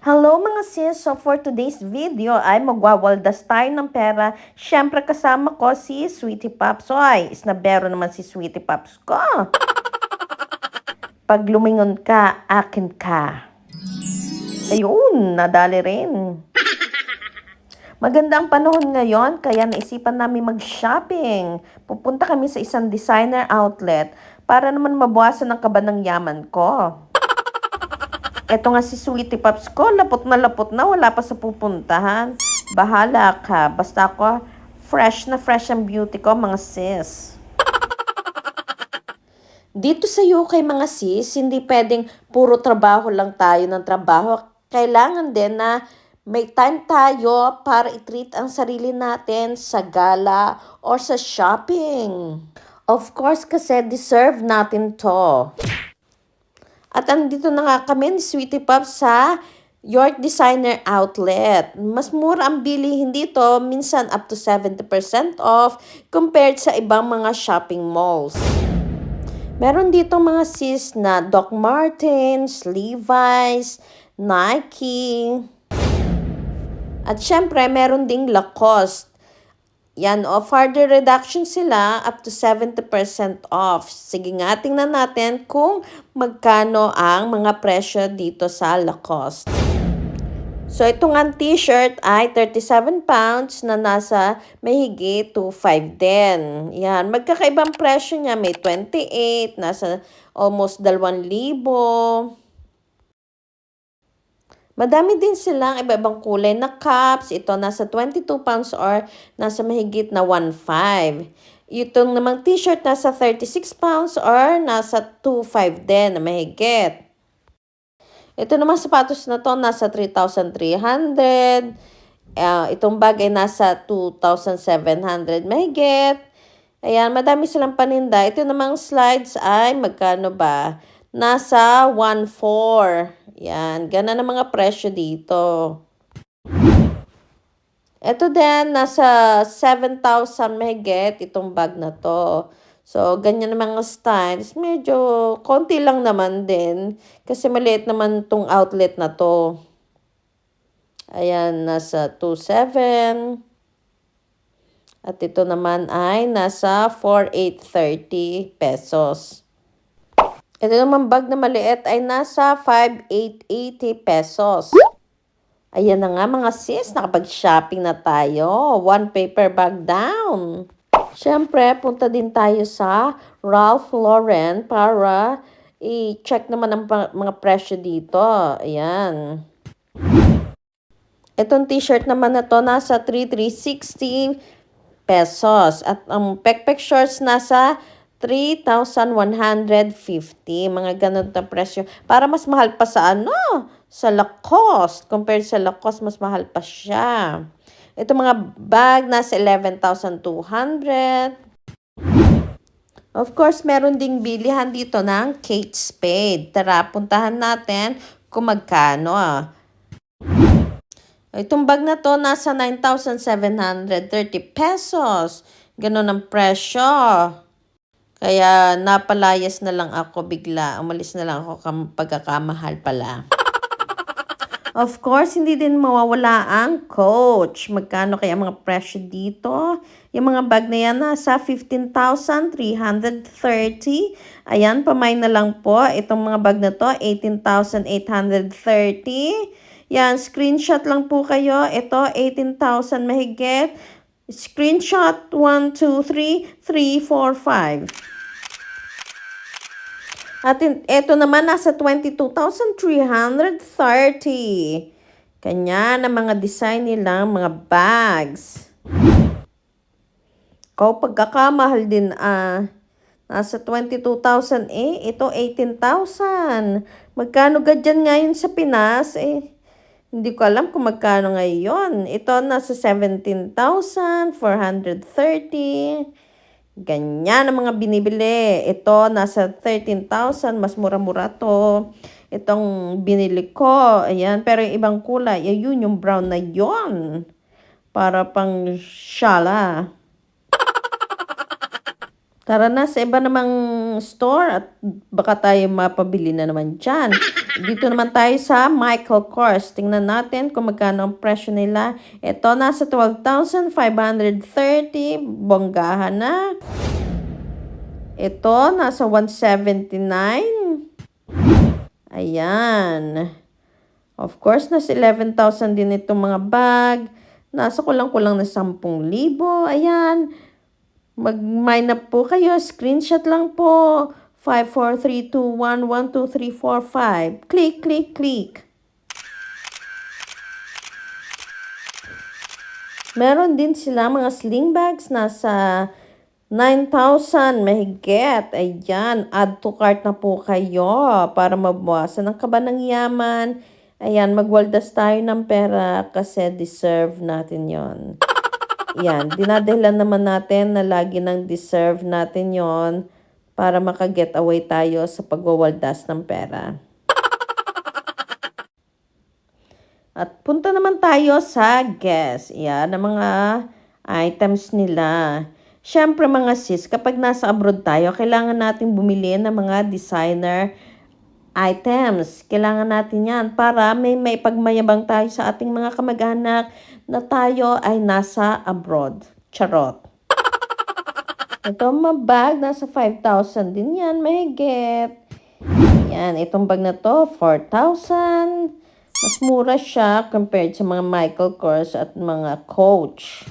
Hello mga sis! So for today's video ay magwawaldas tayo ng pera. Siyempre kasama ko si Sweetie Pops. Oy, isnabero naman si Sweetie Pops ko. Pag lumingon ka, akin ka. Ayun, nadali rin. Maganda ang panahon ngayon, kaya naisipan namin mag-shopping. Pupunta kami sa isang designer outlet para naman mabawasan ang kaba ng yaman ko. Eto nga si Sweetie Pops ko, lapot na lapot na, wala pa sa pupuntahan. Bahala ka, basta ako fresh na fresh ang beauty ko, mga sis. Dito sa UK, mga sis, hindi pwedeng puro trabaho lang tayo ng trabaho. Kailangan din na may time tayo para i-treat ang sarili natin sa gala or sa shopping. Of course, kasi deserve natin to. At andito na nga kami ni Sweetie Pop sa York Designer Outlet. Mas mura ang bilihin dito, minsan up to 70% off compared sa ibang mga shopping malls. Meron dito mga sis na Doc Martens, Levi's, Nike. At syempre, meron ding Lacoste. Yan, o further reduction sila up to 70% off. Sige nga, tingnan natin kung magkano ang mga presyo dito sa Lacoste. So, itong ang t-shirt ay 37 pounds na nasa mahigit to 5 din. Yan, magkakaibang presyo niya. May 28, nasa almost 2,000. Madami din silang iba-ibang kulay na cups. Ito nasa 22 pounds or nasa mahigit na 1.5. Itong namang t-shirt nasa 36 pounds or nasa 2.5 din na mahigit. Ito naman sapatos na to nasa 3,300. Uh, itong bag ay nasa 2,700 mahigit. Ayan, madami silang paninda. Ito namang slides ay magkano ba? Nasa 1,400. Yan, ganun ang mga presyo dito. Ito din, nasa 7,000 mahigit itong bag na to. So, ganyan ang mga styles. Medyo konti lang naman din. Kasi maliit naman itong outlet na to. Ayan, nasa 2,700. At ito naman ay nasa 4,830 pesos. Ito naman bag na maliit ay nasa 5,880 pesos. Ayan na nga mga sis, nakapag-shopping na tayo. One paper bag down. Siyempre, punta din tayo sa Ralph Lauren para i-check naman ang mga presyo dito. Ayan. Itong t-shirt naman na to nasa 3,360 pesos. At ang um, pekpek shorts nasa 3,150. Mga ganun na presyo. Para mas mahal pa sa ano? Sa Lacoste. Compared sa Lacoste, mas mahal pa siya. Ito mga bag, nasa 11,200. Of course, meron ding bilihan dito ng Kate Spade. Tara, puntahan natin kung magkano. Ah. Itong bag na to, nasa 9,730 pesos. Ganon ang presyo. Kaya napalayas na lang ako bigla. Umalis na lang ako pagkakamahal pala. Of course, hindi din mawawala ang coach. Magkano kaya mga presyo dito? Yung mga bag na yan nasa 15,330. Ayan, pamay na lang po. Itong mga bag na to, 18,830. Yan, screenshot lang po kayo. Ito, 18,000 mahigit. Screenshot 1, 2, 3, 3, 4, 5. At ito naman nasa 22,330. Kanya na mga design nilang mga bags. Kau pagkakamahal din ah. Nasa 22,000 eh. Ito 18,000. Magkano gadyan ngayon sa Pinas eh. Hindi ko alam kung magkano ngayon. Ito nasa 17,430. Ganyan ang mga binibili. Ito nasa 13,000. Mas mura-mura to. Itong binili ko. Ayan. Pero yung ibang kulay, ayun yung brown na yon Para pang shala. Tara na sa iba namang store at baka tayo mapabili na naman dyan. Dito naman tayo sa Michael Kors. Tingnan natin kung magkano ang presyo nila. Ito, nasa 12,530. Bonggahan na. Ito, nasa 179. Ayan. Of course, nasa 11,000 din itong mga bag. Nasa kulang-kulang na 10,000. Ayan. Mag-mine na po kayo. Screenshot lang po. 543211234 Click, click, click. Meron din sila mga sling bags nasa 9,000 mahigit. Ayan, add to cart na po kayo para mabawasan ang kaba ng yaman. Ayan, magwaldas tayo ng pera kasi deserve natin yon. Yan, dinadahilan naman natin na lagi nang deserve natin yon para makaget away tayo sa pagwawaldas ng pera. At punta naman tayo sa guess. Yan, ang mga items nila. Siyempre mga sis, kapag nasa abroad tayo, kailangan natin bumili ng mga designer items. Kailangan natin yan para may may pagmayabang tayo sa ating mga kamag-anak na tayo ay nasa abroad. Charot. Ito mga bag, nasa 5,000 din yan, mahigit. Yan, itong bag na to, 4,000. Mas mura siya compared sa mga Michael Kors at mga Coach.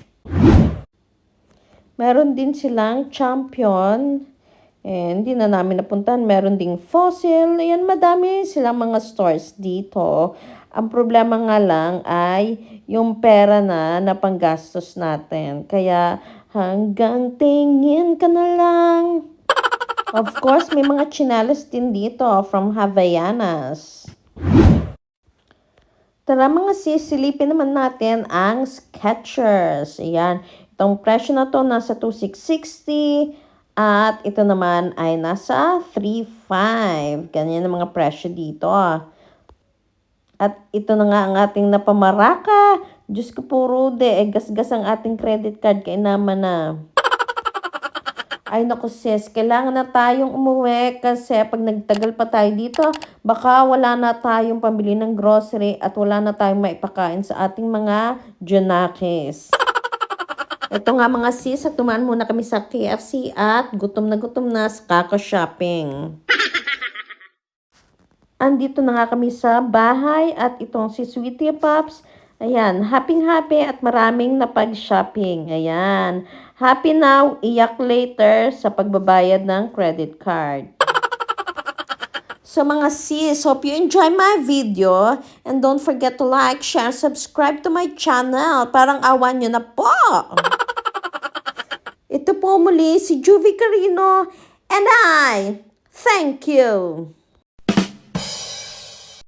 Meron din silang champion. Eh, hindi na namin napuntahan. Meron ding fossil. Ayan, madami silang mga stores dito. Ang problema nga lang ay yung pera na na panggastos natin. Kaya hanggang tingin ka na lang. Of course, may mga chinelas din dito from Havaianas. Tara mga sis, silipin naman natin ang Skechers. Ayan, itong presyo na to nasa 2,660 at ito naman ay nasa 3,500. Ganyan ang mga presyo dito. At ito na nga ang ating napamaraka. Diyos ko po, Rude, eh, gasgas ang ating credit card kay naman na. Ay naku sis, kailangan na tayong umuwi kasi pag nagtagal pa tayo dito, baka wala na tayong pambili ng grocery at wala na tayong maipakain sa ating mga junakis. Ito nga mga sis, at tumaan muna kami sa KFC at gutom na gutom na sa kaka-shopping. Andito na nga kami sa bahay at itong si Sweetie Pops. Ayan, happy-happy at maraming napag-shopping. Ayan. Happy now, iyak later sa pagbabayad ng credit card. So mga sis, hope you enjoy my video. And don't forget to like, share, subscribe to my channel. Parang awan nyo na po. Ito po muli si Juvie Carino and I. Thank you.